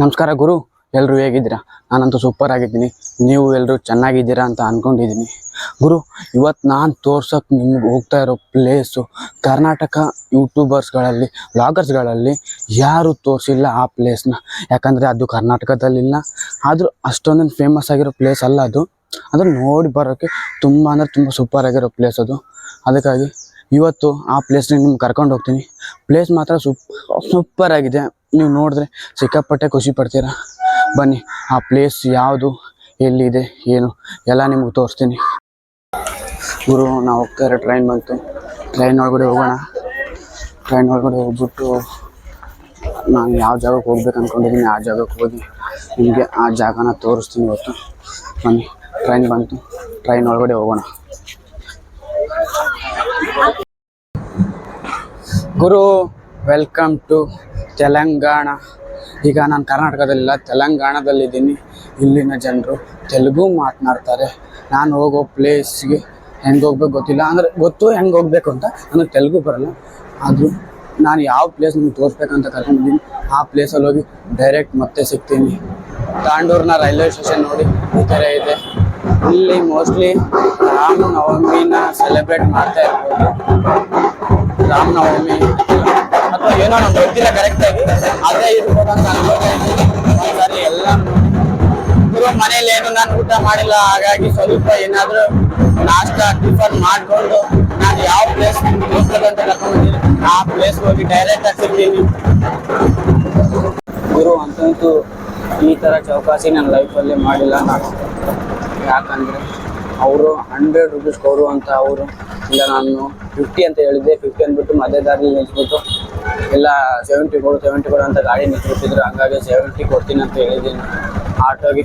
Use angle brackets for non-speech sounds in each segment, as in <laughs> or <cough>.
ನಮಸ್ಕಾರ ಗುರು ಎಲ್ಲರೂ ಹೇಗಿದ್ದೀರಾ? ನಾನಂತೂ ಸೂಪರ್ ಆಗಿದ್ದೀನಿ. ನೀವು ಎಲ್ಲರೂ ಚೆನ್ನಾಗಿದ್ದೀರಾ ಅಂತ ಅಂದ್ಕೊಂಡಿದ್ದೀನಿ ಗುರು ಇವತ್ತು ನಾನು ತೋರ್ಸೋಕೆ ನಿಮ್ಗೆ ಹೋಗ್ತಾ ಇರೋ ಪ್ಲೇಸು ಕರ್ನಾಟಕ ಯೂಟ್ಯೂಬರ್ಸ್ಗಳಲ್ಲಿ ವ್ಲಾಗರ್ಸ್ಗಳಲ್ಲಿ ಯಾರು ತೋರಿಸಿಲ್ಲ ಆ ಪ್ಲೇಸ್ನ ಯಾಕಂದರೆ ಅದು ಕರ್ನಾಟಕದಲ್ಲಿಲ್ಲ. ಆದರೂ ಅಷ್ಟೊಂದೇನು ಫೇಮಸ್ ಆಗಿರೋ ಪ್ಲೇಸ್ ಅಲ್ಲ ಅದು. ಅದನ್ನು ನೋಡಿ ಬರೋಕ್ಕೆ ತುಂಬ ಅಂದರೆ ತುಂಬ ಸೂಪರ್ ಆಗಿರೋ ಪ್ಲೇಸ್ ಅದು. ಅದಕ್ಕಾಗಿ ಇವತ್ತು ಆ ಪ್ಲೇಸ್ನ ನಿಮ್ಗೆ ಕರ್ಕೊಂಡು ಹೋಗ್ತೀನಿ. ಪ್ಲೇಸ್ ಮಾತ್ರ ಸೂಪ್ ಸೂಪರ್ ಆಗಿದೆ. ನೀವು ನೋಡಿದ್ರೆ ಸಿಕ್ಕಾಪಟ್ಟೆ ಖುಷಿ ಪಡ್ತೀರಾ? ಬನ್ನಿ, ಆ ಪ್ಲೇಸ್ ಯಾವುದು, ಎಲ್ಲಿದೆ, ಏನು, ಎಲ್ಲ ನಿಮಗೆ ತೋರಿಸ್ತೀನಿ. ಗುರು, ನಾವು ಹೋಗ್ತಾರೆ ಟ್ರೈನ್ ಬಂತು. ಟ್ರೈನ್ ಒಳಗಡೆ ಹೋಗೋಣ. ಟ್ರೈನ್ ಒಳಗಡೆ ಹೋಗ್ಬಿಟ್ಟು ನಾನು ಯಾವ ಜಾಗಕ್ಕೆ ಹೋಗ್ಬೇಕು ಅಂದ್ಕೊಂಡಿದ್ದೀನಿ ಆ ಜಾಗಕ್ಕೆ ಹೋಗಿ ನಿಮಗೆ ಆ ಜಾಗನ ತೋರಿಸ್ತೀನಿ ಇವತ್ತು. ಬನ್ನಿ ಟ್ರೈನ್ ಬಂತು. ಟ್ರೈನ್ ಒಳಗಡೆ ಹೋಗೋಣ. ಗುರು ವೆಲ್ಕಮ್ ಟು ತೆಲಂಗಾಣ. ಈಗ ನಾನು ಕರ್ನಾಟಕದಲ್ಲಿಲ್ಲ, ತೆಲಂಗಾಣದಲ್ಲಿದ್ದೀನಿ. ಇಲ್ಲಿನ ಜನರು ತೆಲುಗು ಮಾತನಾಡ್ತಾರೆ. ನಾನು ಹೋಗೋ ಪ್ಲೇಸ್ಗೆ ಹೆಂಗೆ ಹೋಗ್ಬೇಕು ಗೊತ್ತಿಲ್ಲ. ಅಂದರೆ ಗೊತ್ತು ಹೆಂಗೆ ಹೋಗ್ಬೇಕು ಅಂತ ನನಗೆ ತೆಲುಗು ಬರಲ್ಲ. ಆದರೂ ನಾನು ಯಾವ ಪ್ಲೇಸ್ ನಿಮ್ಗೆ ತೋರಿಸ್ಬೇಕಂತ ಕರ್ಕೊಂಡಿದ್ದೀನಿ, ಆ ಪ್ಲೇಸಲ್ಲಿ ಹೋಗಿ ಡೈರೆಕ್ಟ್ ಮತ್ತೆ ಸಿಗ್ತೀನಿ. ತಾಂಡೂರಿನ ರೈಲ್ವೆ ಸ್ಟೇಷನ್ ನೋಡಿ, ಈ ಥರ ಇದೆ. ಇಲ್ಲಿ ಮೋಸ್ಟ್ಲಿ ರಾಮನವಮಿನ ಸೆಲೆಬ್ರೇಟ್ ಮಾಡ್ತಾ ಇರ್ಬೋದು. ರಾಮನವಮಿ. ಏನೋ ನಮ್ಮ ಗೊತ್ತಿಲ್ಲ ಕರೆಕ್ಟಾಗಿ ಅದೇ ಇರ್ಬೋದು ಅಂತ ಇದ್ದೀನಿ. ಎಲ್ಲ. ಗುರು, ಮನೇಲಿ ಏನು ನಾನು ಊಟ ಮಾಡಿಲ್ಲ, ಹಾಗಾಗಿ ಸ್ವಲ್ಪ ಏನಾದರೂ ನಾಷ್ಟ, ಟಿಫನ್ ಮಾಡಿಕೊಂಡು ನಾನು ಯಾವ ಪ್ಲೇಸ್ ಅಂತ ಕರ್ಕೊಂಡಿದ್ದೀನಿ ಆ ಪ್ಲೇಸ್ ಹೋಗಿ ಡೈರೆಕ್ಟ್ ಆಗಿ ಸಿಗ್ತೀನಿ. ಗುರು, ಅಂತಂತೂ ಈ ಥರ ಚೌಕಾಸಿ ನನ್ನ ಲೈಫಲ್ಲಿ ಮಾಡಿಲ್ಲ. ನಾನು ಯಾಕಂದರೆ ಅವರು ಹಂಡ್ರೆಡ್ ರುಪೀಸ್ ಕೊಡು ಅಂತ ಅವರು, ಇಲ್ಲ ನಾನು ಫಿಫ್ಟಿ ಅಂತ ಹೇಳಿದ್ದೆ. ಫಿಫ್ಟಿ ಅಂದ್ಬಿಟ್ಟು ಮದ್ಯದಾರಿ ದಾರಿಲಿ ನಿಲ್ಸ್ಬಿಟ್ಟು ಇಲ್ಲ ಸೆವೆಂಟಿ ಕೊಡು ಸೆವೆಂಟಿ ಕೊಡು ಅಂತ ಗಾಡಿ ನಿಂತ್ಬಿಟ್ಟಿದ್ರು. ಹಂಗಾಗಿ ಸೆವೆಂಟಿ ಕೊಡ್ತೀನಿ ಅಂತ ಹೇಳಿದ್ದೀನಿ. ಆಟೋಗೆ.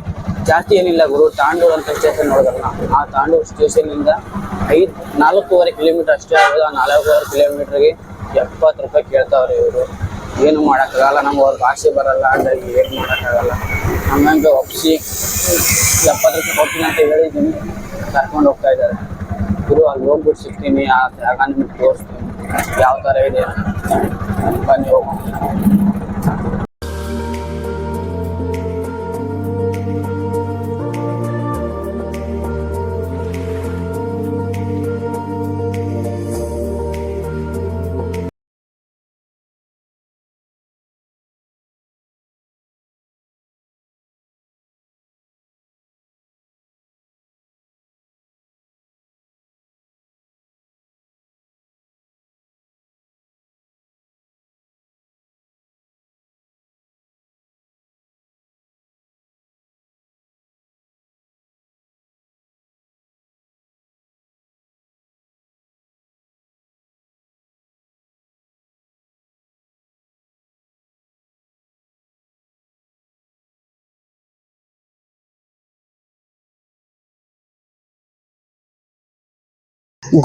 ಜಾಸ್ತಿ ಏನಿಲ್ಲ ಗುರು, ತಾಂಡೂರು ಅಂತ ಸ್ಟೇಷನ್ ನೋಡಿದ್ರಲ್ಲ ಆ ತಾಂಡೂರು ಸ್ಟೇಷನಿಂದ ಐದು, ನಾಲ್ಕೂವರೆ ಕಿಲೋಮೀಟರ್ ಅಷ್ಟೇ ಆಗೋದು. ಆ ನಾಲ್ಕೂವರೆ ಕಿಲೋಮೀಟ್ರಿಗೆ ಎಪ್ಪತ್ತು ರೂಪಾಯಿ ಕೇಳ್ತಾವ್ರೆ ಇವರು. ಏನು ಮಾಡೋಕ್ಕಾಗಲ್ಲ, ನಮ್ಗೆ ಅವ್ರ ಭಾಷೆ ಬರಲ್ಲ. ಹಂಗಾಗಿ ಏನು ಮಾಡೋಕ್ಕಾಗಲ್ಲ. ನಮ್ಮಂಗೆ ಒಪ್ಸಿ ಎಪ್ಪತ್ತು ರೂಪಾಯಿ ಕೊಡ್ತೀನಿ ಅಂತ ಹೇಳಿದ್ದೀನಿ. ಕರ್ಕೊಂಡು ಹೋಗ್ತಾ ಇದ್ದಾರೆ. ಗುರು, ಅಲ್ಲಿ ಹೋಗ್ಬಿಟ್ಟು ಸಿಗ್ತೀನಿ. ಆ ಜಾಗ ನಿಮ್ಗೆ ತೋರಿಸ್ತೀನಿ. ಯಾವ ಥರ ಇದೆ ಅಂತ. ಬನ್ನಿ ಹೋಗೋಣ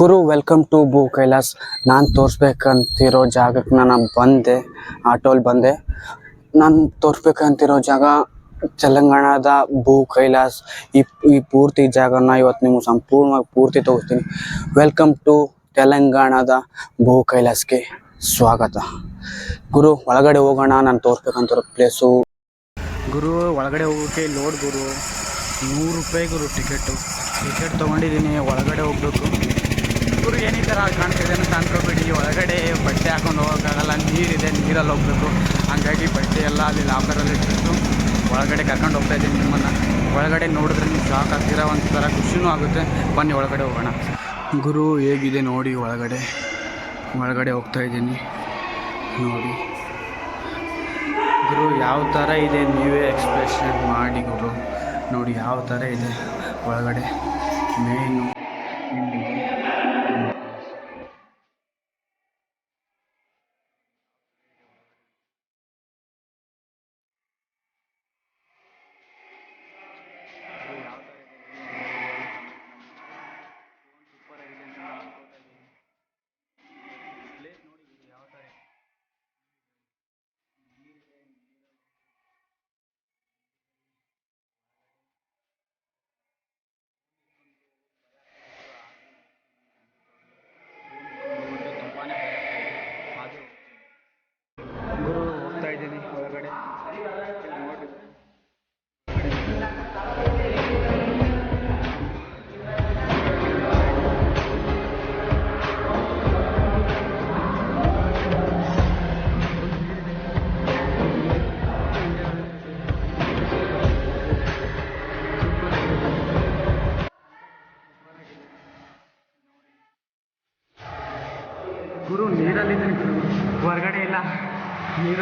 ಗುರು ವೆಲ್ಕಮ್ ಟು ಭೂ ಕೈಲಾಸ್. ನಾನು ತೋರಿಸ್ಬೇಕಂತಿರೋ ಜಾಗಕ್ಕೆ ನಾನು ಬಂದೆ ಆಟೋಲಿ ಬಂದೆ. ನಾನು ತೋರಿಸ್ಬೇಕಂತಿರೋ ಜಾಗ ತೆಲಂಗಾಣದ ಭೂ ಕೈಲಾಸ್. ಈ ಈ ಪೂರ್ತಿ ಜಾಗನ ಇವತ್ತು ನಿಮ್ಗೆ ಸಂಪೂರ್ಣವಾಗಿ ಪೂರ್ತಿ ತೋರಿಸ್ತೀನಿ. ವೆಲ್ಕಮ್ ಟು ತೆಲಂಗಾಣದ ಭೂ ಕೈಲಾಸ್ಗೆ ಸ್ವಾಗತ. ಗುರು, ಒಳಗಡೆ ಹೋಗೋಣ, ನಾನು ತೋರಿಸ್ಬೇಕಂತಿರೋ ಪ್ಲೇಸು ಗುರು, ಒಳಗಡೆ ಹೋಗೋಕ್ಕೆ ಲೋಡ್ ಗುರು. ನೂರು ರೂಪಾಯಿ ಗುರು ಟಿಕೆಟು ಟಿಕೆಟ್ ತೊಗೊಂಡಿದ್ದೀನಿ, ಒಳಗಡೆ ಹೋಗ್ಬೇಕು. ಗುರು ಏನೇ ಥರ ಕಾಣ್ತಿದೆ ಅಂತ ಅನ್ಕೋಬೇಡಿ ಒಳಗಡೆ ಬಟ್ಟೆ ಹಾಕೊಂಡು ಹೋಗೋಕ್ಕಾಗಲ್ಲ, ನೀರಿದೆ, ನೀರಲ್ಲಿ ಹೋಗ್ಬೇಕು. ಹಂಗಾಗಿ ಬಟ್ಟೆ ಎಲ್ಲ ಅಲ್ಲಿ ಲಾಕರಲ್ಲಿ ಇಟ್ಬಿಟ್ಟು ಒಳಗಡೆ ಕರ್ಕೊಂಡು ಹೋಗ್ತಾ ಇದ್ದೀನಿ ನಿಮ್ಮನ್ನು. ಒಳಗಡೆ ನೋಡಿದ್ರೆ ನೀವು ಶಾಕ್ ಆಗ್ತೀರಾ ಒಂಥರ ಖುಷಿನೂ ಆಗುತ್ತೆ. ಬನ್ನಿ ಒಳಗಡೆ ಹೋಗೋಣ. ಗುರು ಹೇಗಿದೆ ನೋಡಿ ಒಳಗಡೆ. ಒಳಗಡೆ ಹೋಗ್ತಾ ಇದ್ದೀನಿ. ನೋಡಿ. ಗುರು, ಯಾವ ಥರ ಇದೆ ನೀವೇ ಎಕ್ಸ್ಪ್ರೆಷನ್ ಮಾಡಿ ಗುರು. ನೋಡಿ, ಯಾವ ಥರ ಇದೆ ಒಳಗಡೆ. ಮೇನು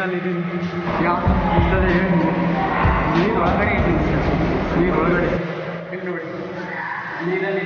ನೀರಿನ ಯಾವ ಇರ್ತದೆ ಹೇಳಿ ನೀರು ಒಳಗಡೆ ಇದ್ದೀನಿ ಸರ್ ನೀರು ಒಳಗಡೆ ನೀರಲ್ಲಿ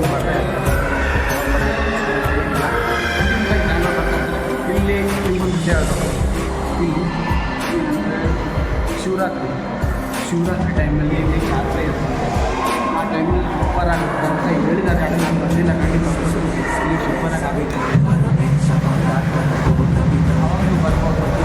ಶಿವರಾತ್ರಿ ಟೈಮಲ್ಲಿ ಇಲ್ಲಿ ಜಾತ್ರೆ ಇರ್ತದೆ ಆ ಟೈಮಲ್ಲಿ ಸೂಪರಾಗಿ ಅಂತ ಹೇಳಿದ ಕಾರಣ ನಾನು ಬಂದಿಲ್ಲ ಖಂಡಿತ ಇಲ್ಲಿ ಸೂಪರಾಗಿ ಆಗುತ್ತೆ ಅವಾಗ ಬರ್ಬೋದು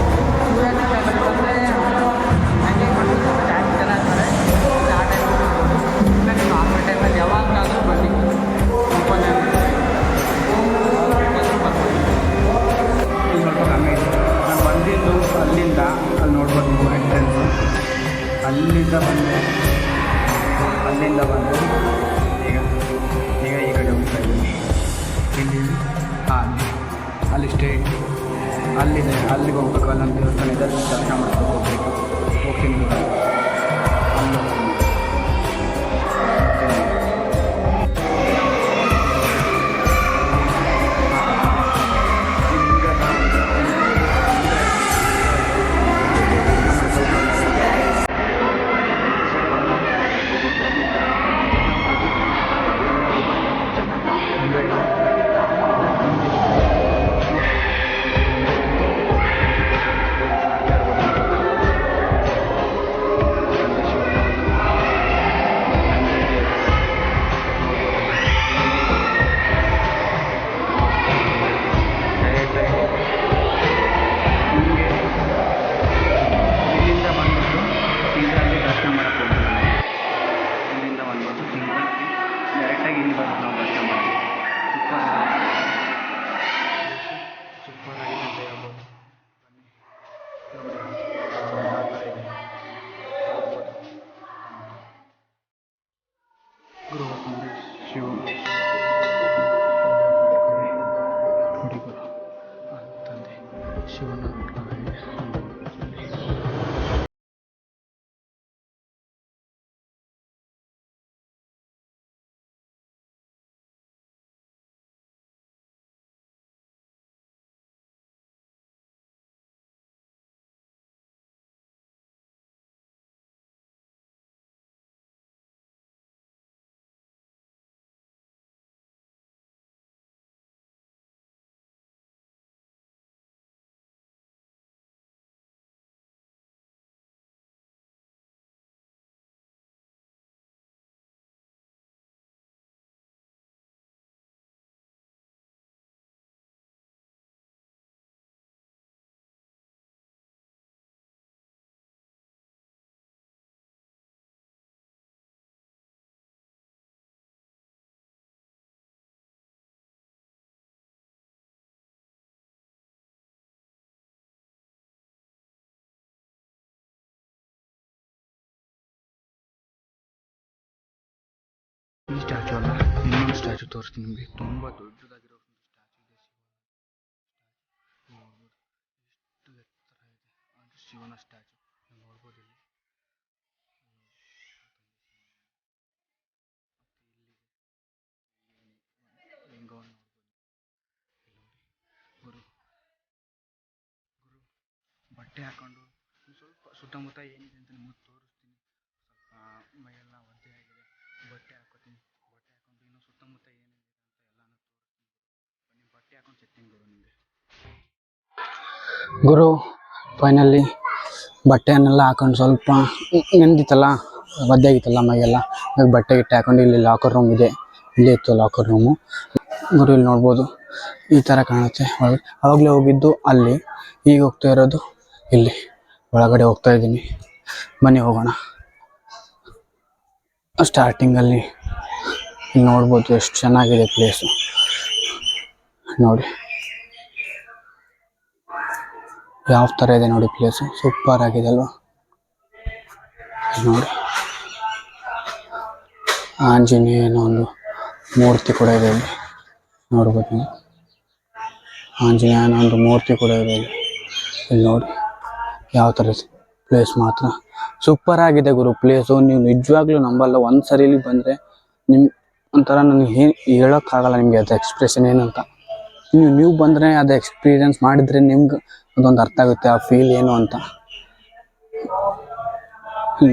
ಸ್ಟ್ಯಾಚು ತೋರಿಸ್ತೀನಿ ನಿಮಗೆ. ತುಂಬ ದೊಡ್ಡದಾಗಿರೋ ಶಿವನ ಸ್ಟ್ಯಾಚು ನೀವು ನೋಡ್ಬೋದು ಇಲ್ಲಿ ಲಿಂಗವನ್ನು ನೋಡ್ಬೋದು ಗುರು ಗುರು, ಬಟ್ಟೆ ಹಾಕೊಂಡು ಸ್ವಲ್ಪ ಸುತ್ತಮುತ್ತ ಏನಿದೆ ಅಂತ ನಿಮಗೆ ತೋರಿಸ್ತೀನಿ ಸ್ವಲ್ಪ ಮೈಯೆಲ್ಲ ಒದ್ದೆ ಆಗಿದೆ ಬಟ್ಟೆ ಹಾಕೋತೀನಿ ಬಟ್ಟೆ ಹಾಕೊಂಡು ಇನ್ನು ಸುತ್ತಮುತ್ತ ಏನಿದೆ ಅಂತ ಎಲ್ಲಾನು ತೋರಿಸ್ತೀನಿ ಬನ್ನಿ ಬಟ್ಟೆ ಹಾಕೊಂಡು ಸಿಗ್ತೀನಿ ಗುರು ನಿಮಗೆ ಗುರು ಫೈನಲಿ ಬಟ್ಟೆಯನ್ನೆಲ್ಲ ಹಾಕೊಂಡು ಸ್ವಲ್ಪ ನೆಂದಿತ್ತಲ್ಲ, ಒದ್ದೆ ಆಗಿತ್ತಲ್ಲ ಮೈಗೆಲ್ಲ. ಬಟ್ಟೆ ಗಿಟ್ಟೆ ಹಾಕೊಂಡು ಇಲ್ಲಿ ಲಾಕರ್ ರೂಮ್ ಇದೆ. ಇಲ್ಲಿ ಇತ್ತು ಲಾಕರ್ ರೂಮು ಗುರು ಇಲ್ಲಿ ನೋಡ್ಬೋದು. ಈ ಥರ ಕಾಣುತ್ತೆ. ಒಳಗೆ ಆವಾಗಲೇ ಹೋಗಿದ್ದು ಅಲ್ಲಿ. ಈಗ ಹೋಗ್ತಾ ಇರೋದು ಇಲ್ಲಿ. ಒಳಗಡೆ ಹೋಗ್ತಾ ಇದ್ದೀನಿ. ಬನ್ನಿ ಹೋಗೋಣ. ಸ್ಟಾರ್ಟಿಂಗಲ್ಲಿ ನೋಡ್ಬೋದು ಎಷ್ಟು ಚೆನ್ನಾಗಿದೆ ಪ್ಲೇಸು ನೋಡಿ. ಯಾವ ಥರ ಇದೆ ನೋಡಿ ಪ್ಲೇಸು ಸೂಪರ್ ಆಗಿದೆ ಅಲ್ವಾ? ನೋಡಿ. ಆಂಜನೇಯನ ಒಂದು ಮೂರ್ತಿ ಕೂಡ ಇದೆ ಇಲ್ಲಿ. ನೋಡ್ಬೋದು ನೀವು. ಆಂಜನೇಯನ ಒಂದು ಮೂರ್ತಿ ಕೂಡ ಇದೆ ಇಲ್ಲಿ. ಇಲ್ಲಿ ನೋಡಿ. ಯಾವ ಥರ ಪ್ಲೇಸ್ ಮಾತ್ರ. ಸೂಪರ್ ಆಗಿದೆ ಗುರು ಪ್ಲೇಸು ನೀವು ನಿಜವಾಗ್ಲೂ ನಂಬಲ್ಲ. ಒಂದು ಸರಿ ಇಲ್ಲಿ ಬಂದರೆ ನಿಮ್ಮ ಒಂಥರ ನನಗೆ ಏನು ಹೇಳೋಕ್ಕಾಗಲ್ಲ ನಿಮಗೆ ಅದು ಎಕ್ಸ್ಪ್ರೆಷನ್ ಏನಂತ. ನೀವು ನೀವು ಬಂದರೆ ಅದು ಎಕ್ಸ್ಪೀರಿಯನ್ಸ್ ಮಾಡಿದರೆ ನಿಮ್ಗೆ ಅದೊಂದು ಅರ್ಥ ಆಗುತ್ತೆ, ಆ ಫೀಲ್ ಏನು ಅಂತ.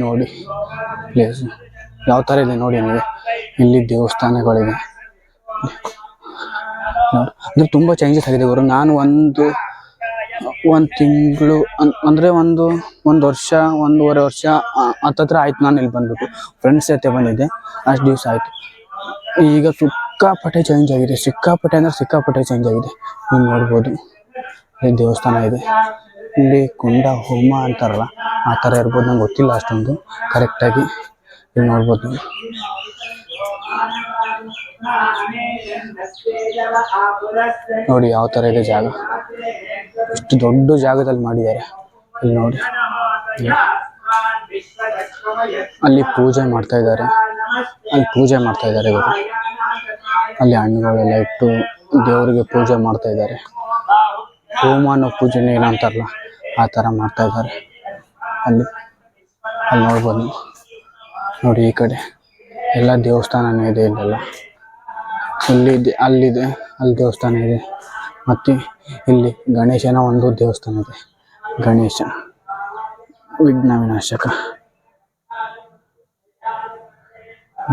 ನೋಡಿ ಪ್ಲೇಸು ಯಾವ ಥರ ಇದೆ ನೋಡಿ ನೀವು. ಇಲ್ಲಿ ದೇವಸ್ಥಾನಗಳಿದೆ ಅಂದ್ರೆ ತುಂಬ ಚೇಂಜಸ್ ಆಗಿದೆ ಗುರು. ನಾನು ಒಂದು ಒಂದು ತಿಂಗಳು ಅಂದರೆ ಒಂದು ಒಂದು ವರ್ಷ, ಒಂದೂವರೆ ವರ್ಷ ಹತ್ತತ್ರ ಆಯ್ತು ನಾನು ಇಲ್ಲಿ ಬಂದ್ಬಿಟ್ಟು. ಫ್ರೆಂಡ್ಸ್ ಜೊತೆ ಬಂದಿದ್ದೆ, ಅಷ್ಟು ದಿವಸ ಆಯಿತು. ಈಗ ಸಿಕ್ಕಾಪಟ್ಟೆ ಚೇಂಜ್ ಆಗಿದೆ. ಸಿಕ್ಕಾಪಟ್ಟೆ ಅಂದರೆ ಸಿಕ್ಕಾಪಟ್ಟೆ ಚೇಂಜ್ ಆಗಿದೆ. ನೀವು ನೋಡ್ಬೋದು. ದೇವಸ್ಥಾನ ಇದೆ. ಇಲ್ಲಿ ಕುಂಡ ಹೋಮ ಅಂತಾರಲ್ಲ, ಆ ಥರ ಇರ್ಬೋದು. ನಂಗೆ ಗೊತ್ತಿಲ್ಲ ಅಷ್ಟೊಂದು ಕರೆಕ್ಟಾಗಿ ಇಲ್ಲಿ ನೋಡ್ಬೋದು ನೋಡಿ ಯಾವ ಥರ ಇದೆ ಜಾಗ. ಇಷ್ಟು ದೊಡ್ಡ ಜಾಗದಲ್ಲಿ ಮಾಡಿದ್ದಾರೆ. ಇಲ್ಲಿ ನೋಡಿ. ಅಲ್ಲಿ ಪೂಜೆ ಮಾಡ್ತಾ ಇದ್ದಾರೆ. ಅಲ್ಲಿ ಪೂಜೆ ಮಾಡ್ತಾ ಇದ್ದಾರೆ ಇವರು. ಅಲ್ಲಿ ಹಣ್ಣುಗಳೆಲ್ಲ ಇಟ್ಟು ದೇವರಿಗೆ ಪೂಜೆ ಮಾಡ್ತಾ ಇದ್ದಾರೆ. ಹೋಮ ಅನ್ನೋ ಪೂಜೆನೇ ಏನೋ ಅಂತಾರಲ್ಲ, ಆ ಥರ ಮಾಡ್ತಾ ಇದ್ದಾರೆ. ಅಲ್ಲಿ ಅಲ್ಲಿ ನೋಡ್ಬೋದು. ನೋಡಿ ಈ ಕಡೆ, ಎಲ್ಲ ದೇವಸ್ಥಾನನೇ ಇದೆ ಇಲ್ಲೆಲ್ಲ. ಇಲ್ಲಿದೆ, ಅಲ್ಲಿದೆ, ಅಲ್ಲಿ ದೇವಸ್ಥಾನ ಇದೆ. ಮತ್ತು ಇಲ್ಲಿ ಗಣೇಶನ ಒಂದು ದೇವಸ್ಥಾನ ಇದೆ. ಗಣೇಶ, ವಿಘ್ನ ವಿನಾಶಕ.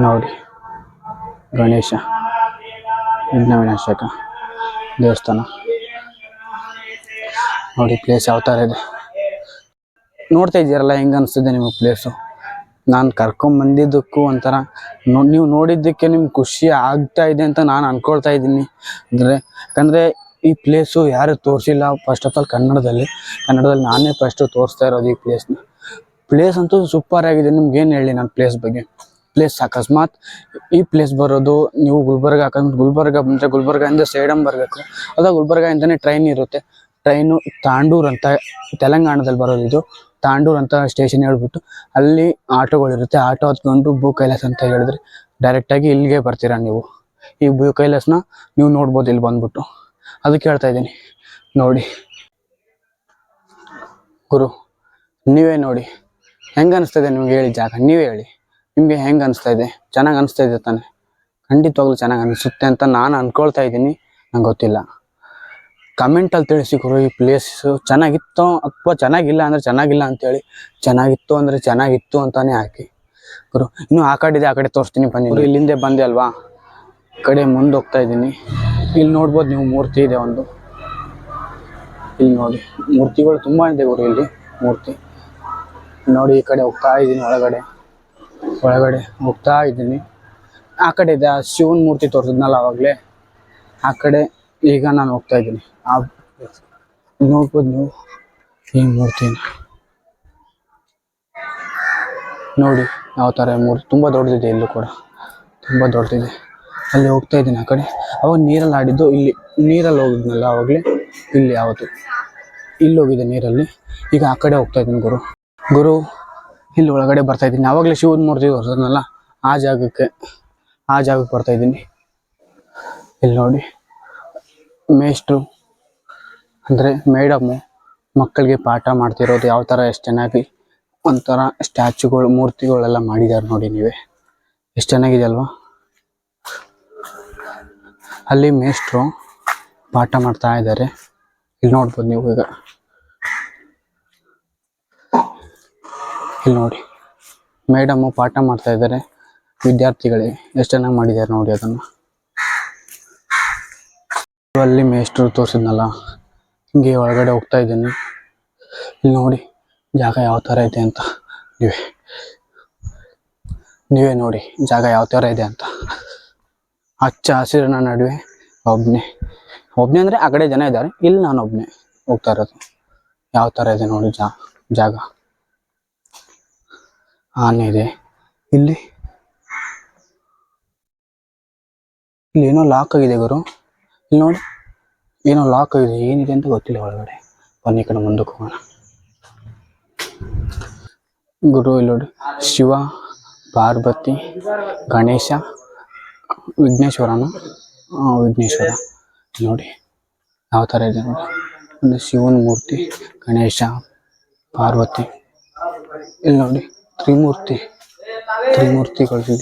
ನೋಡಿ, ಗಣೇಶ, ವಿಘ್ನ ವಿನಾಶಕ ದೇವಸ್ಥಾನ. ನೋಡಿ ಪ್ಲೇಸ್ ಯಾವ ಥರ ಇದೆ. ನೋಡ್ತಾ ಇದ್ದೀರಲ್ಲ, ಹೆಂಗೆ ಅನಿಸ್ತಿದೆ ನಿಮಗೆ ಪ್ಲೇಸು ನಾನು ಕರ್ಕೊಂಬಂದಿದ್ದಕ್ಕೂ ಒಂಥರ ನೋ, ನೀವು ನೋಡಿದ್ದಕ್ಕೆ ನಿಮ್ಗೆ ಖುಷಿ ಆಗ್ತಾ ಇದೆ ಅಂತ ನಾನು ಅಂದ್ಕೊಳ್ತಾ ಇದ್ದೀನಿ. ಅಂದರೆ, ಯಾಕಂದರೆ ಈ ಪ್ಲೇಸು ಯಾರು ತೋರಿಸಿಲ್ಲ. ಫಸ್ಟ್ ಆಫ್ ಆಲ್ ಕನ್ನಡದಲ್ಲಿ. ಕನ್ನಡದಲ್ಲಿ ನಾನೇ ಫಸ್ಟು ತೋರಿಸ್ತಾ ಇರೋದು ಈ ಪ್ಲೇಸ್ನ ಪ್ಲೇಸ್ ಅಂತೂ ಸೂಪರ್ ಆಗಿದೆ. ನಿಮ್ಗೆ ಏನು ಹೇಳಿ ನಾನು ಪ್ಲೇಸ್ ಬಗ್ಗೆ? ಪ್ಲೇಸ್ ಅಕಸ್ಮಾತ್ ಈ ಪ್ಲೇಸ್ ಬರೋದು, ನೀವು ಗುಲ್ಬರ್ಗ ಹಾಕೊಂಡು ಗುಲ್ಬರ್ಗ ಬಂದರೆ ಗುಲ್ಬರ್ಗಿಂದ ಸೇಡಂ ಬರಬೇಕು ಅದ ಗುಲ್ಬರ್ಗಿಂದನೇ ಟ್ರೈನ್ ಇರುತ್ತೆ. ಟ್ರೈನು ತಾಂಡೂರ್ ಅಂತ ತೆಲಂಗಾಣದಲ್ಲಿ ಬರೋದು ಇದು. ತಾಂಡೂರ್ ಅಂತ ಸ್ಟೇಷನ್ ಹೇಳ್ಬಿಟ್ಟು ಅಲ್ಲಿ ಆಟೋಗಳಿರುತ್ತೆ. ಆಟೋ ಹತ್ಕೊಂಡು ಭೂ ಕೈಲಾಸ ಅಂತ ಹೇಳಿದ್ರೆ ಡೈರೆಕ್ಟಾಗಿ ಇಲ್ಲಿಗೆ ಬರ್ತೀರಾ ನೀವು. ಈ ಭೂ ಕೈಲಾಸನ ನೀವು ನೋಡ್ಬೋದು ಇಲ್ಲಿ ಬಂದ್ಬಿಟ್ಟು. ಅದಕ್ಕೆ ಹೇಳ್ತಾ ಇದ್ದೀನಿ. ನೋಡಿ. ಗುರು, ನೀವೇ ನೋಡಿ. ಹೆಂಗೆ ಅನಿಸ್ತಾ ಇದೆ ನಿಮ್ಗೆ ಹೇಳಿ ಜಾಗ? ನೀವೇ ಹೇಳಿ. ನಿಮಗೆ ಹೆಂಗೆ ಅನಿಸ್ತಾ ಇದೆ ಚೆನ್ನಾಗಿ ಅನಿಸ್ತಾ ಇದೆ ತಾನೆ. ಖಂಡಿತವಾಗ್ಲೂ ಚೆನ್ನಾಗಿ ಅನಿಸುತ್ತೆ ಅಂತ ನಾನು ಅಂದ್ಕೊಳ್ತಾ ಇದ್ದೀನಿ. ನಂಗೆ ಗೊತ್ತಿಲ್ಲ. ಕಮೆಂಟಲ್ಲಿ ತಿಳಿಸಿ ಗುರು, ಈ ಪ್ಲೇಸು ಚೆನ್ನಾಗಿತ್ತು ಅಥವಾ ಚೆನ್ನಾಗಿಲ್ಲ ಅಂದರೆ ಚೆನ್ನಾಗಿಲ್ಲ ಅಂತೇಳಿ, ಚೆನ್ನಾಗಿತ್ತು ಅಂದರೆ ಚೆನ್ನಾಗಿತ್ತು ಅಂತಾನೆ ಹಾಕಿ. ಗುರು, ಇನ್ನು ಆ ಕಡೆ ಇದೆ, ಆ ಕಡೆ ತೋರಿಸ್ತೀನಿ ಬನ್ನಿ. ಇಲ್ಲಿಂದೆ ಬಂದೆ ಅಲ್ವಾ? ಕಡೆ ಮುಂದೆ ಹೋಗ್ತಾ ಇದ್ದೀನಿ. ಇಲ್ಲಿ ನೋಡ್ಬೋದು ನೀವು ಮೂರ್ತಿ ಇದೆ ಒಂದು. ಇಲ್ಲಿ ನೋಡಿ, ಮೂರ್ತಿಗಳು ತುಂಬ ಇದೆ ಗುರು ಇಲ್ಲಿ, ಮೂರ್ತಿ. ನೋಡಿ, ಈ ಕಡೆ ಹೋಗ್ತಾ ಇದ್ದೀನಿ ಒಳಗಡೆ. ಒಳಗಡೆ ಹೋಗ್ತಾ ಇದ್ದೀನಿ. ಆ ಕಡೆ ಇದೆ, ಆ ಶಿವನ ಮೂರ್ತಿ ತೋರಿಸಿದ್ನಲ್ಲ ಆವಾಗಲೇ ಆ ಕಡೆ ಈಗ ನಾನು ಹೋಗ್ತಾ ಇದ್ದೀನಿ. ಆ, ನೋಡ್ಬೋದು ನೀವು. ಈ ಮೂರ್ತಿನ ನೋಡಿ, ಯಾವ ಥರ ಮೂರ್ತಿ ತುಂಬ ದೊಡ್ಡದಿದೆ ಇಲ್ಲೂ ಕೂಡ. ತುಂಬ ದೊಡ್ಡದಿದೆ. ಅಲ್ಲಿ ಹೋಗ್ತಾ ಇದ್ದೀನಿ ಆ ಕಡೆ. ಅವಾಗ ನೀರಲ್ಲಿ ಆಡಿದ್ದು ಇಲ್ಲಿ, ನೀರಲ್ಲಿ ಹೋಗಿದ್ನಲ್ಲ ಆವಾಗಲೇ ಇಲ್ಲಿ ಯಾವತ್ತು? ಇಲ್ಲಿ ಹೋಗಿದೆ ನೀರಲ್ಲಿ. ಈಗ ಆ ಕಡೆ ಹೋಗ್ತಾ ಇದ್ದೀನಿ ಗುರು. ಗುರು, ಇಲ್ಲಿ ಒಳಗಡೆ ಬರ್ತಾ ಇದ್ದೀನಿ. ಆವಾಗಲೇ ಶಿವನ ಮೂರ್ತಿ ತೋರಿಸಿದ್ನಲ್ಲ? ಆ ಜಾಗಕ್ಕೆ ಆ ಜಾಗಕ್ಕೆ ಬರ್ತಾ ಇದ್ದೀನಿ. ಇಲ್ಲಿ ನೋಡಿ. ಮೇಷ್ಟ್ರು, ಅಂದರೆ ಮೇಡಮ್ಮು ಮಕ್ಕಳಿಗೆ ಪಾಠ ಮಾಡ್ತಿರೋದು ಯಾವ ಥರ ಎಷ್ಟು ಚೆನ್ನಾಗಿ ಒಂಥರ ಸ್ಟ್ಯಾಚುಗಳು, ಮೂರ್ತಿಗಳೆಲ್ಲ ಮಾಡಿದ್ದಾರೆ ನೋಡಿ ನೀವೇ. ಎಷ್ಟು ಚೆನ್ನಾಗಿದೆ ಅಲ್ವಾ? ಅಲ್ಲಿ ಮೇಷ್ಟ್ರು ಪಾಠ ಮಾಡ್ತಾ ಇದ್ದಾರೆ. ಇಲ್ಲಿ ನೋಡ್ಬೋದು ನೀವು ಈಗ. ಇಲ್ಲಿ ನೋಡಿ. ಮೇಡಮ್ಮು ಪಾಠ ಮಾಡ್ತಾ ಇದ್ದಾರೆ. ವಿದ್ಯಾರ್ಥಿಗಳಿಗೆ ಎಷ್ಟು ಚೆನ್ನಾಗಿ ಮಾಡಿದ್ದಾರೆ ನೋಡಿ ಅದನ್ನು. ಅಲ್ಲಿ ಮೇಸ್ಟ್ರು ತೋರಿಸಿದ್ನಲ್ಲ, ಹಿಂಗೆ ಒಳಗಡೆ ಹೋಗ್ತಾ ಇದ್ದೀನಿ. ಇಲ್ಲಿ ನೋಡಿ, ಜಾಗ ಯಾವ ಥರ ಇದೆ ಅಂತ. ನೀವೇ ನೀವೇ ನೋಡಿ, ಜಾಗ ಯಾವ ಥರ ಇದೆ ಅಂತ. ಹಚ್ಚ ಹಸಿರಿನ ನಡುವೆ ಒಬ್ಬನೇ ಒಬ್ಬನೇ ಅಂದರೆ ಆ ಕಡೆ ಜನ ಇದ್ದಾರೆ, ಇಲ್ಲಿ ನಾನು ಒಬ್ಬನೇ ಹೋಗ್ತಾ ಇರೋದು. ಯಾವ ಥರ ಇದೆ ನೋಡಿ ಜಾ, ಜಾಗ. ಆನೆ ಇದೆ. ಇಲ್ಲಿ ಇಲ್ಲಿ ಏನೋ ಲಾಕ್ ಆಗಿದೆ ಗುರು. ಇಲ್ಲಿ ನೋಡಿ. ಏನೋ ಲಾಕ್ ಆಗಿದೆ. ಏನಿದೆ ಅಂತ ಗೊತ್ತಿಲ್ಲ ಒಳಗಡೆ. ಬನ್ನಿ ಕಡೆ ಮುಂದಕ್ಕೆ ಹೋಗೋಣ. ಗುರು, ಇಲ್ಲಿ ನೋಡಿ. ಶಿವ, ಪಾರ್ವತಿ, ಗಣೇಶ, ವಿಘ್ನೇಶ್ವರನ. ವಿಘ್ನೇಶ್ವರ. ನೋಡಿ. ಯಾವ ಥರ ಇದೆ ನೋಡಿ. ಒಂದು ಶಿವನ ಮೂರ್ತಿ, ಗಣೇಶ, ಪಾರ್ವತಿ. ಇಲ್ಲಿ ನೋಡಿ. ತ್ರಿಮೂರ್ತಿ. ತ್ರಿಮೂರ್ತಿಗಳು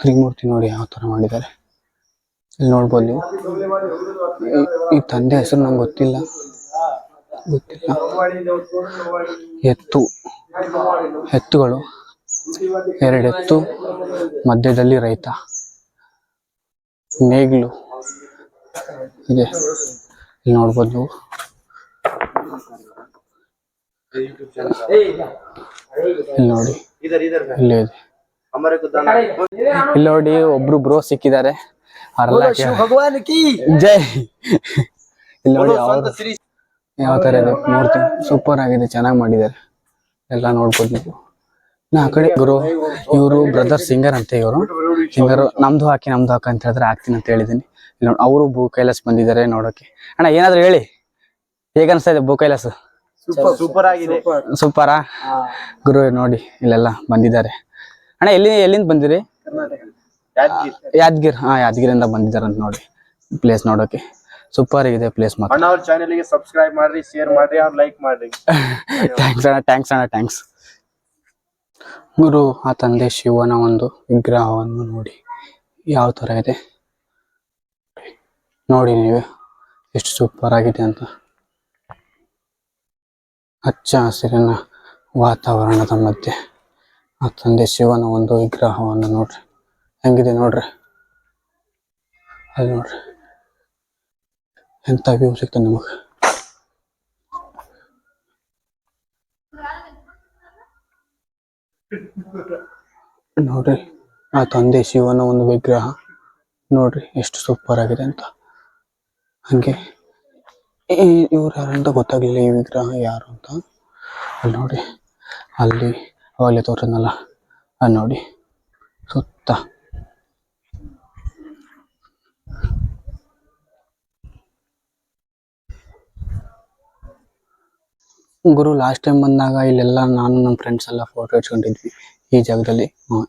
ತ್ರಿಮೂರ್ತಿ ನೋಡಿ ಯಾವ ಥರ ಮಾಡಿದ್ದಾರೆ. ಇಲ್ಲಿ ನೋಡ್ಬೋದು. ನೀವು ಈ ತಂದೆ ಹೆಸರು ನಂಗೆ ಗೊತ್ತಿಲ್ಲ. ಗೊತ್ತಿಲ್ಲ. ಎತ್ತು. ಎತ್ತುಗಳು. ಎರಡು ಎತ್ತು ಮಧ್ಯದಲ್ಲಿ ರೈತ. ನೇಗ್ಲು ಇದೆ. ಇಲ್ಲಿ ನೋಡ್ಬೋದು. ನೀವು ಇಲ್ಲಿ ನೋಡಿ. ಇಲ್ಲೇ ಇದೆ. ಇಲ್ಲಿ ನೋಡಿ ಒಬ್ರು ಬ್ರೋ ಸಿಕ್ಕಿದ್ದಾರೆ. ಭಗವಾನ್ ಕಿ. ಜೈ. ಇಲ್ಲಿ ನೋಡಿ ಯಾವ ತರ ಇದೆ. ಮೂರ್ತಿ ಸೂಪರ್ ಆಗಿದೆ. ಚೆನ್ನಾಗಿ ಮಾಡಿದ್ದಾರೆ. ಎಲ್ಲ ನೋಡ್ಬೋದು ನಾ ಕಡೆ ಗುರು ಇವರು ಬ್ರದರ್ ಸಿಂಗರ್ ಅಂತ ಇವರು. ಸಿಂಗರ್ ನಮ್ದು ಹಾಕಿ ನಮ್ದು ಹಾಕಿ ಅಂತ ಹೇಳಿದ್ರೆ ಹಾಕ್ತೀನಿ ಅಂತ ಹೇಳಿದ್ದೀನಿ. ಅವರು ಭೂ ಕೈಲಾಸ ಬಂದಿದ್ದಾರೆ ನೋಡೋಕೆ. ಅಣ್ಣ ಏನಾದ್ರು ಹೇಳಿ. ಹೇಗ ಅನಿಸ್ತಾ ಇದೆ ಭೂ ಕೈಲಾಸ ಸೂಪರ್ ಆಗಿದೆ. ಸೂಪರಾ ಗುರು ನೋಡಿ ಇಲ್ಲೆಲ್ಲ ಬಂದಿದ್ದಾರೆ. ಅಣ್ಣ ಎಲ್ಲಿ ಎಲ್ಲಿಂದ ಬಂದಿರಿ? ಯಾದಗಿರಿ ಹಾ ಯಾದಗಿರಿಂದ ಬಂದಿದ್ದಾರೆ ಅಂತ ನೋಡಿ. ಪ್ಲೇಸ್ ನೋಡೋಕೆ. ಸೂಪರ್ ಇದೆ ಪ್ಲೇಸ್ ಮಾತ್ರ. <laughs> ಅಣ್ಣ ಅವ್ರ ಚಾನೆಲ್ಗೆ ಸಬ್ಸ್ಕ್ರೈಬ್ ಮಾಡ್ರಿ ಶೇರ್ ಮಾಡ್ರಿ ಅವ್ರ ಲೈಕ್ ಮಾಡ್ರಿ. ಥ್ಯಾಂಕ್ಸ್ ಅಣ್ಣ ಥ್ಯಾಂಕ್ಸ್ ಅಣ್ಣ ಥ್ಯಾಂಕ್ಸ್ ಗುರು ಆ ತಂದೆ ಶಿವನ ಒಂದು ವಿಗ್ರಹವನ್ನು ನೋಡಿ. ಯಾವ ತರ ಇದೆ? ನೋಡಿ ನೀವು. ಎಷ್ಟು ಸೂಪರ್ ಆಗಿದೆ ಅಂತ. ಹಚ್ಚ ಹಸಿರಿನ ವಾತಾವರಣದ ಮಧ್ಯೆ ಆ ತಂದೆ ಶಿವನ ಒಂದು ವಿಗ್ರಹವನ್ನು ನೋಡ್ರಿ. ಹೆಂಗಿದೆ ನೋಡ್ರಿ? ಅಲ್ಲಿ ನೋಡ್ರಿ. ಎಂತ ವ್ಯೂ ಸಿಗ್ತದೆ ನಿಮಗೆ? ನೋಡ್ರಿ, ಆ ತಂದೆ ಶಿವನ ಒಂದು ವಿಗ್ರಹ. ನೋಡ್ರಿ, ಎಷ್ಟು ಸೂಪರ್ ಆಗಿದೆ ಅಂತ. ಹಂಗೆ ಇವ್ರು ಯಾರಂತ ಗೊತ್ತಾಗ್ಲಿಲ್ಲ ಈ ವಿಗ್ರಹ ಯಾರು ಅಂತ. ಅಲ್ಲಿ ನೋಡಿ, ಅಲ್ಲಿ ಅವಾಗಲೇ ತೋರಿದ್ನಲ್ಲ, ಅಲ್ಲಿ ನೋಡಿ, ಸುತ್ತ. ಗುರು ಲಾಸ್ಟ್ ಟೈಮ್ ಬಂದಾಗ ಇಲ್ಲೆಲ್ಲ ನಾನು ನಮ್ಮ ಫ್ರೆಂಡ್ಸ್ ಎಲ್ಲ ಫೋಟೋ ಇಟ್ಕೊಂಡಿದ್ವಿ ಈ ಜಾಗದಲ್ಲಿ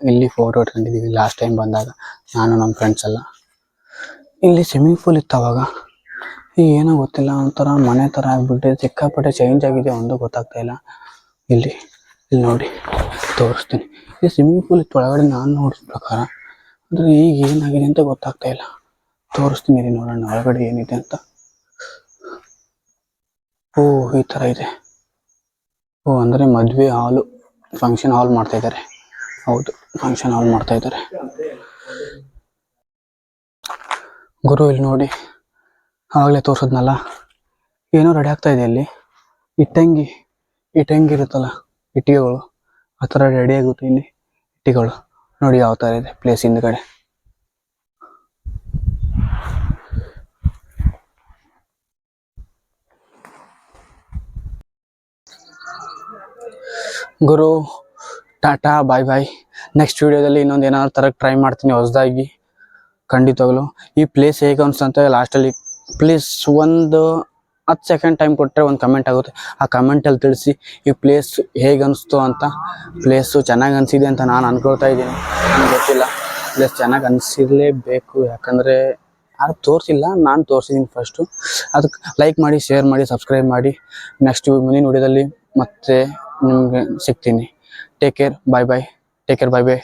ಇಲ್ಲಿ ಫೋಟೋ ಇಟ್ಕೊಂಡಿದ್ವಿ ಲಾಸ್ಟ್ ಟೈಮ್ ಬಂದಾಗ. ನಾನು ನಮ್ಮ ಫ್ರೆಂಡ್ಸ್ ಎಲ್ಲ. ಇಲ್ಲಿ ಸ್ವಿಮ್ಮಿಂಗ್ ಪೂಲ್ ಇತ್ತು ಅವಾಗ. ಈಗ ಏನೋ ಗೊತ್ತಿಲ್ಲ, ಒಂಥರ ಮನೆ ಥರ ಆಗಿಬಿಟ್ಟು ಸಿಕ್ಕಾಪಟ್ಟೆ ಚೇಂಜ್ ಆಗಿದೆ ಒಂದು ಗೊತ್ತಾಗ್ತಾ ಇಲ್ಲ. ಇಲ್ಲಿ ಇಲ್ಲಿ ನೋಡಿ, ತೋರಿಸ್ತೀನಿ. ಈ ಸ್ವಿಮ್ಮಿಂಗ್ ಪೂಲ್ ಇತ್ತು ಒಳಗಡೆ ನಾನು ನೋಡಿದ ಪ್ರಕಾರ. ಅಂದರೆ ಈಗ ಏನಾಗಿದೆ ಅಂತ ಗೊತ್ತಾಗ್ತಾ ಇಲ್ಲ. ತೋರಿಸ್ತೀನಿ ರೀ ನೋಡೋಣ, ಒಳಗಡೆ ಏನಿದೆ ಅಂತ. ಓ, ಈ ಥರ ಇದೆ. ಓ, ಅಂದರೆ ಮದುವೆ ಹಾಲು ಫಂಕ್ಷನ್ ಹಾಲ್ ಮಾಡ್ತಾ ಇದ್ದಾರೆ. ಹೌದು ಫಂಕ್ಷನ್ ಹಾಲ್ ಮಾಡ್ತಾ ಇದ್ದಾರೆ. ಗುರು, ಇಲ್ಲಿ ನೋಡಿ, ಆಗಲೇ ತೋರಿಸಿದ್ನಲ್ಲ? ಏನೋ ರೆಡಿ ಆಗ್ತಾ ಇದೆ ಇಲ್ಲಿ. ಇಟ್ಟಂಗಿ ಇಟ್ಟಂಗಿ ಇರುತ್ತಲ್ಲ, ಇಟ್ಟಿಗೆಗಳು, ಆ ಥರ ರೆಡಿ ಆಗುತ್ತೆ ಇಲ್ಲಿ, ಇಟ್ಟಿಗೆಗಳು. ನೋಡಿ ಯಾವ ಥರ ಇದೆ ಪ್ಲೇಸ್ ಹಿಂದ್ಗಡೆ. ಗುರು, ಟಾಟಾ ಬಾಯ್ ಬಾಯ್ ನೆಕ್ಸ್ಟ್ ವಿಡಿಯೋದಲ್ಲಿ ಇನ್ನೊಂದು ಏನಾದ್ರು ಥರಕ್ಕೆ ಟ್ರೈ ಮಾಡ್ತೀನಿ ಹೊಸದಾಗಿ. ಖಂಡಿತವಾಗ್ಲು. ಈ ಪ್ಲೇಸ್ ಹೇಗೆ ಅನಿಸ್ತಂತ ಲಾಸ್ಟಲ್ಲಿ ಪ್ಲೀಸ್ ಒಂದು ಹತ್ತು ಸೆಕೆಂಡ್ ಟೈಮ್ ಕೊಟ್ಟರೆ ಒಂದು ಕಮೆಂಟ್ ಆಗುತ್ತೆ. ಆ ಕಮೆಂಟಲ್ಲಿ ತಿಳಿಸಿ ಈ ಪ್ಲೇಸ್ ಹೇಗೆ ಅನಿಸ್ತು ಅಂತ. ಪ್ಲೇಸು ಚೆನ್ನಾಗಿ ಅನಿಸಿದೆ ಅಂತ ನಾನು ಅಂದ್ಕೊಳ್ತಾ ಇದ್ದೀನಿ. ನನಗೆ ಗೊತ್ತಿಲ್ಲ. ಪ್ಲೇಸ್ ಚೆನ್ನಾಗಿ ಅನಿಸಿರಲೇಬೇಕು. ಯಾಕಂದರೆ ಯಾರು ತೋರಿಸಿಲ್ಲ, ನಾನು ತೋರಿಸಿದ್ದೀನಿ ಫಸ್ಟು ಅದಕ್ಕೆ ಲೈಕ್ ಮಾಡಿ ಶೇರ್ ಮಾಡಿ ಸಬ್ಸ್ಕ್ರೈಬ್ ಮಾಡಿ. ನೆಕ್ಸ್ಟ್ ಮುಂದಿನ ವಿಡಿಯೋದಲ್ಲಿ ಮತ್ತೆ ಸಿಗ್ತೀನಿ take care bye bye take care bye bye